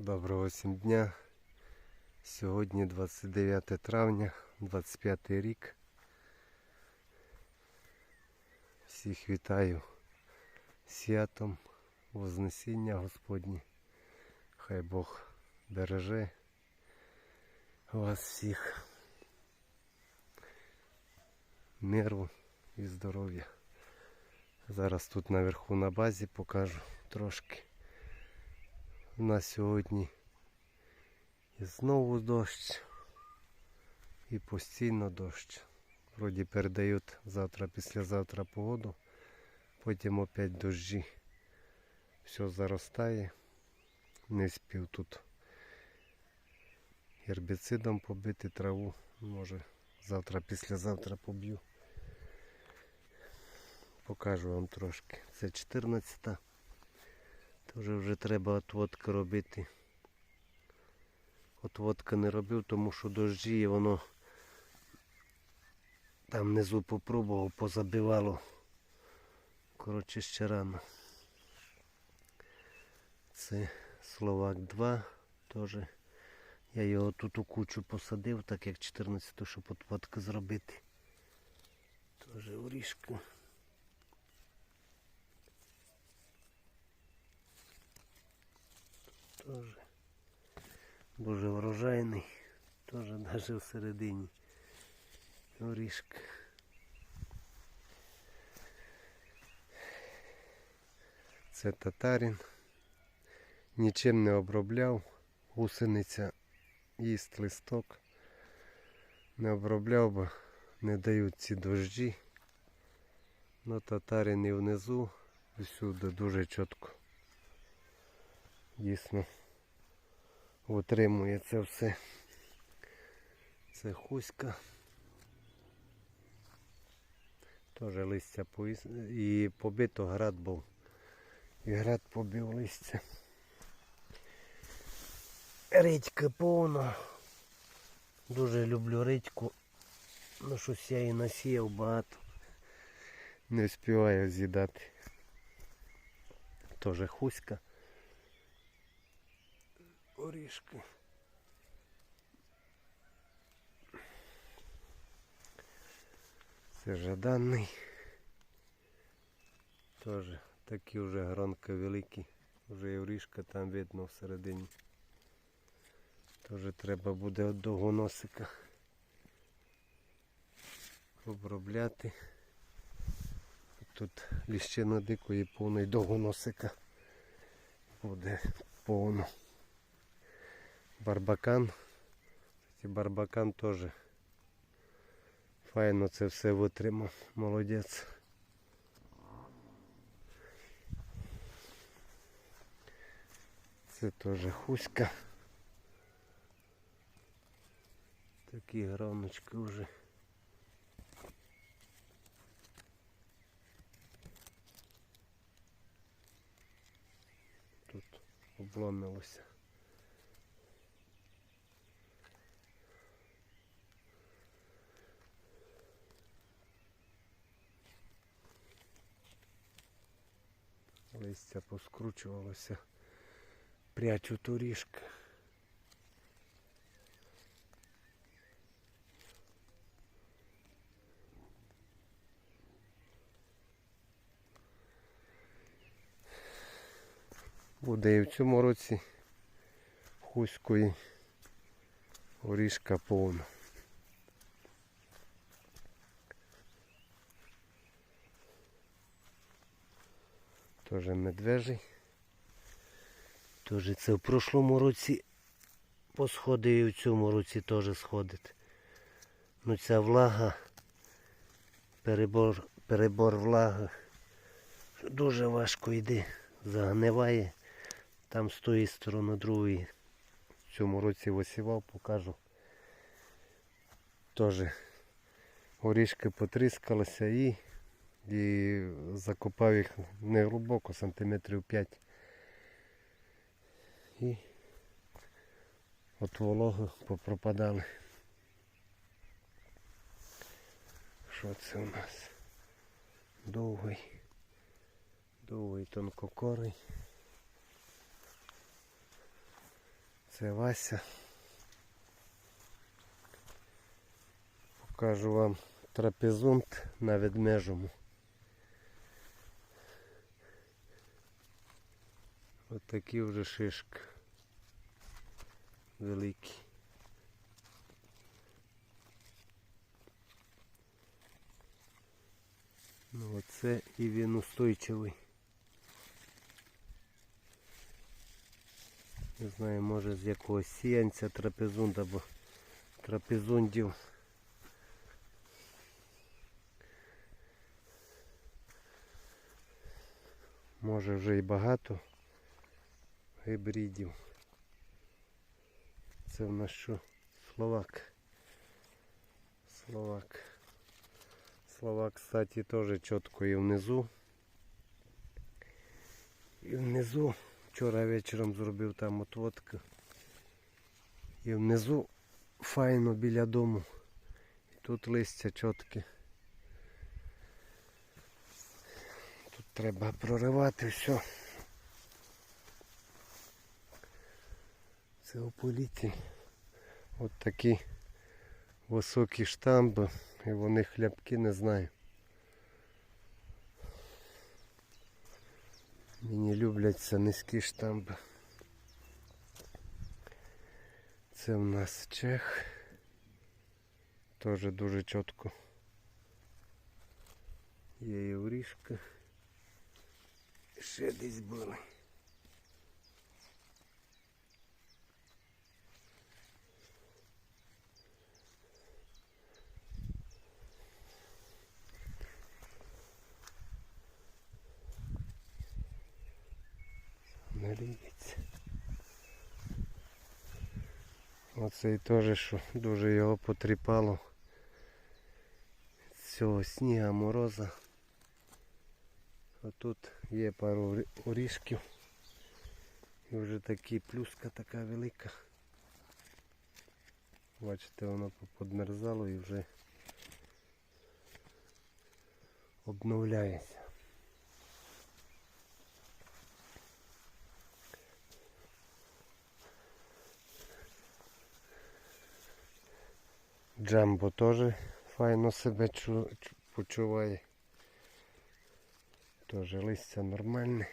Доброго всім дня. Сьогодні 29 травня, 25 рік. Всіх вітаю святом Вознесіння Господнє. Хай Бог береже вас всіх. Миру і здоров'я. Зараз тут наверху на базі покажу трошки. У нас сьогодні і знову дощ. І постійно дощ. Вроді передають завтра, післязавтра погоду. Потім опять дощі. Все заростає. Не спів тут гербіцидом побити траву. Може завтра, післязавтра поб'ю. Покажу вам трошки. Це 14 Тож вже треба отводки робити. Отводка не робив, тому що дощі і воно там внизу попробував, позабивало. Коротше, ще рано. Це Словак 2 теж. Я його тут у кучу посадив, так як 14 щоб отводка зробити. Теж орішка. Тоже дуже врожайний, теж навіть всередині орішка. Це татарин. Нічим не обробляв. Гусениця їсть листок. Не обробляв, бо не дають ці дожді. Но татарин і внизу, всюди дуже чітко дійсно утримує це все. Це хуська. Теж листя поїс... і побито град був. І град побив листя. Редька повна. Дуже люблю редьку. Ну щось я і насіяв багато. Не встигаю з'їдати. Теж хуська. Орішки. Це жаданий. Теж такі вже гронки великі. Вже і орішка там видно всередині. Теж треба буде от довгоносика обробляти. Тут ліщина дикої повної довгоносика буде повно. Барбакан. Кстати, барбакан теж файно це все витримав. Молодець. Це теж хуська. Такі граночки вже. Тут обломилося. Листя поскручувалося. Прячу турішка. Буде і в цьому році хуської орішка повна. Теж медвежий. Теж це в прошлому році посходив і в цьому році теж сходить. Ну ця влага, перебор, перебор влаги дуже важко йде, загниває. Там з тої сторони другої. В цьому році висівав, покажу. Теж горішки потріскалися і, і закопав їх не глибоко, сантиметрів 5. І от вологи попропадали. Що це у нас? Довгий, довгий тонкокорий. Це Вася. Покажу вам трапезунт на ведмежому. Ось такі вже шишки. Великі. Ну оце і він устойчивий. Не знаю, може з якогось сіянця трапезунда, бо трапезундів може вже і багато гібридів. Це в нас що? Словак. Словак. Словак, кстати, теж чітко і внизу. І внизу вчора вечором зробив там отводку. І внизу файно біля дому. І тут листя чітке. Тут треба проривати все. Це ополіті. От такі високі штамби. І вони хлябки не знаю. Мені любляться низькі штамби. Це в нас чех. Теж дуже чітко. Є і. Ще десь були. не ліється. Оцей теж що дуже його потріпало. Цього сніга, мороза. А тут є пару орі- орішків. І вже такі плюска така велика. Бачите, воно подмерзало і вже обновляється. Джамбо теж файно себе чу- чу- почуває. Теж листя нормальне.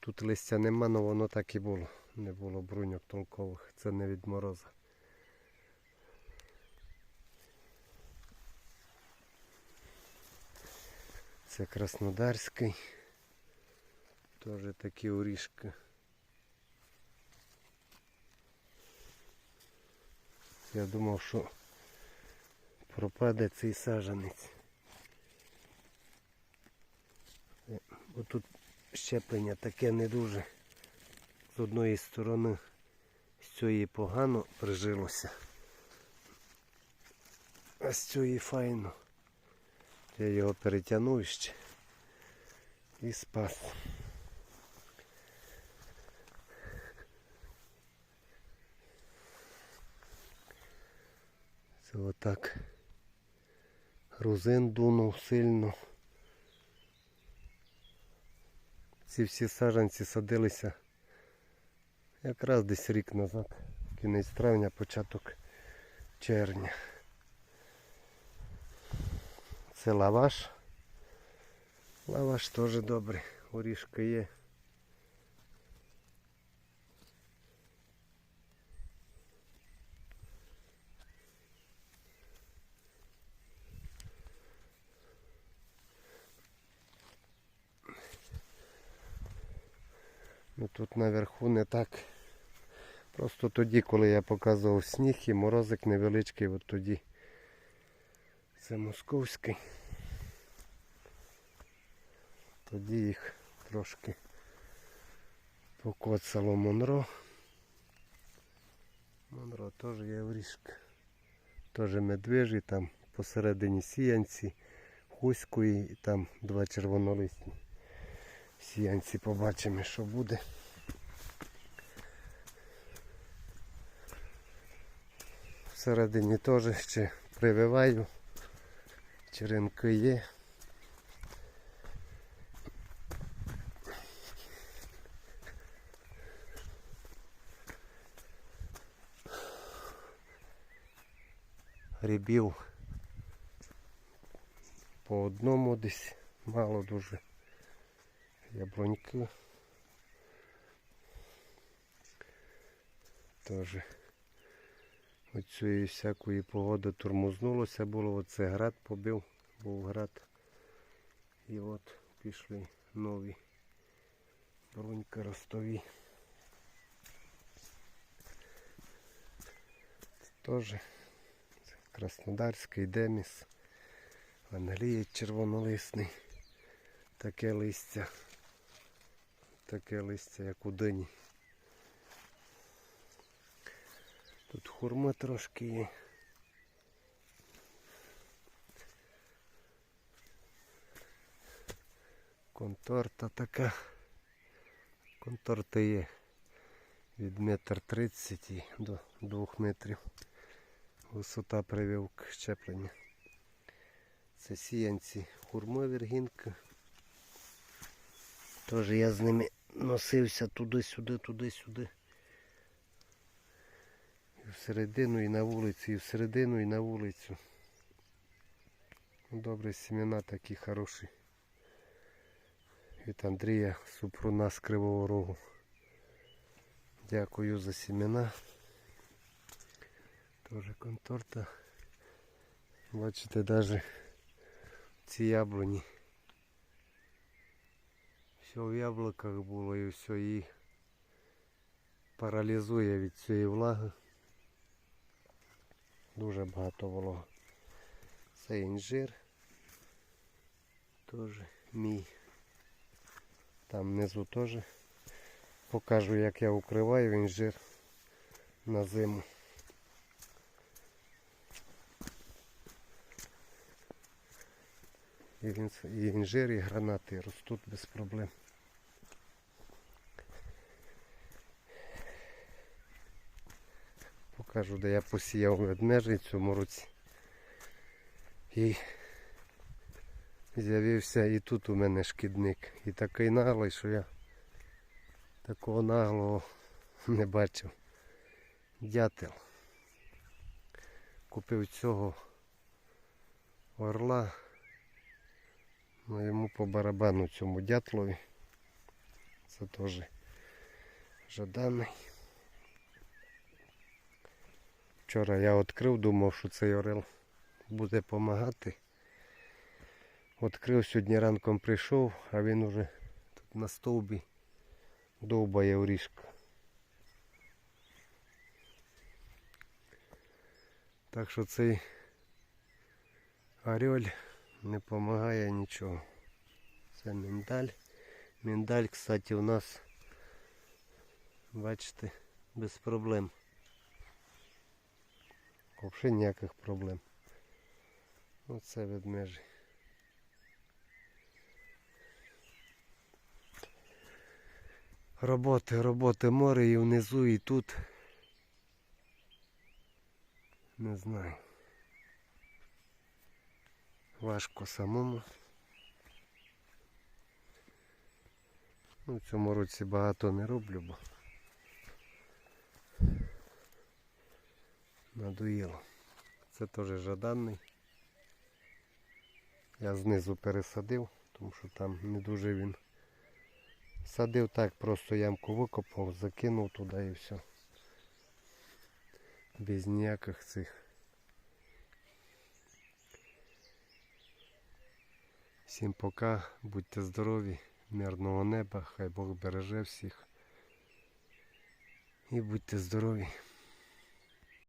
Тут листя нема, але воно так і було. Не було бруньок толкових. Це не від мороза. Це Краснодарський. Теж такі орішки. Я думав, що пропаде цей сажанець. Е, Бо тут щеплення таке не дуже. З одної сторони з цієї погано прижилося. А з цієї файно. Я його перетягнув ще і спас. Це отак. Грузин дунув сильно. Ці всі саджанці садилися якраз десь рік назад. Кінець травня, початок червня. Це лаваш. Лаваш теж добре. Орішка є. Тут наверху не так. Просто тоді, коли я показував сніг і морозик невеличкий, от тоді це московський. Тоді їх трошки покоцало Монро. Монро теж є вріжка. Теж медвежий, там посередині сіянці, хуської і там два червонолисні. Сіянці побачимо, що буде. Всередині теж ще прививаю, черенки є. Грибів по одному десь мало дуже яблуньки теж оцієї всякої погоди турмузнулося було, оце град побив, був град. І от пішли нові бруньки ростові. Це Краснодарський деміс, англієць червонолисний, таке листя, таке листя, як у дині. Тут хурма трошки є. Конторта така. Конторта є від метр тридцять до двох метрів. Висота прививок щеплення. Це сіянці хурма віргінка. Теж я з ними носився туди-сюди, туди-сюди. Всередину і на вулицю, і всередину і на вулицю. Добре, семена такі хороші. Від Андрія Супруна з Кривого Рогу. Дякую за семена. Тоже конторта. Бачите, навіть ці яблуні. Все в яблуках було і все її паралізує від цієї влаги. Дуже багато волога. Це інжир. Теж мій. Там внизу теж покажу як я укриваю інжир на зиму. І, інжир, і гранати ростуть без проблем. Покажу, де я посіяв ведмежий в цьому році. І з'явився і тут у мене шкідник. І такий наглий, що я такого наглого не бачив. Дятел. Купив цього орла. Ну йому по барабану цьому дятлові. Це теж жаданий. Вчора я відкрив, думав, що цей орел буде допомагати. Відкрив сьогодні ранком прийшов, а він уже тут на стовбі довбає орішка. Так що цей орель не допомагає нічого. Це міндаль. Міндаль, кстати, у нас, бачите, без проблем. Взагалі ніяких проблем. Оце ведмежі. Роботи, роботи море і внизу, і тут. Не знаю. Важко самому. Ну, в цьому році багато не роблю, бо надоїло. Це теж жаданний. Я знизу пересадив, тому що там не дуже він. Садив так, просто ямку викопав, закинув туди і все. Без ніяких цих. Всім пока, будьте здорові, мирного неба, хай Бог береже всіх. І будьте здорові.